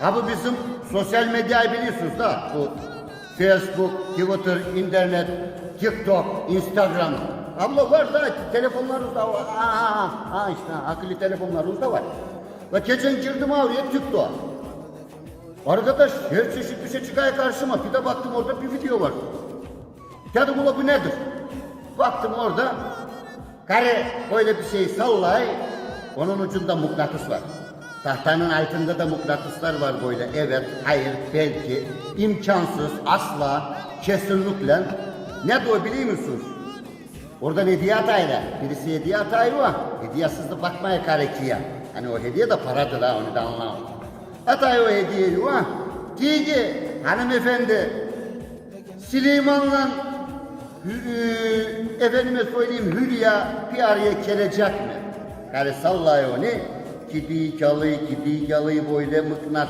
Ha bu bizim sosyal medyayı biliyorsunuz da bu Facebook, Twitter, internet, TikTok, Instagram. Abla var da telefonlarımızda var. Aa, aa işte akıllı telefonlarımızda var. Ve geçen girdim oraya TikTok. Arkadaş her çeşit bir şey çıkıyor karşıma. Bir de baktım orada bir video var. Dedim ula bu nedir? Baktım orada kare böyle bir şey sallay. Onun ucunda mıknatıs var. Tahtanın altında da mıknatıslar var böyle. Evet, hayır, belki, imkansız, asla, kesinlikle. Ne diyor biliyor musunuz? Oradan hediye atayla. Birisi hediye atayı var. Hediyesiz de bakmaya gerekiyor. Hani o hediye de paradır ha onu da anlamam. Atay o hediyeyi var. Diye hanımefendi Süleyman'la Hü- efendime söyleyeyim Hülya bir araya gelecek mi? Yani sallay onu. кипіть, але, кипіть, але, бо йдемо на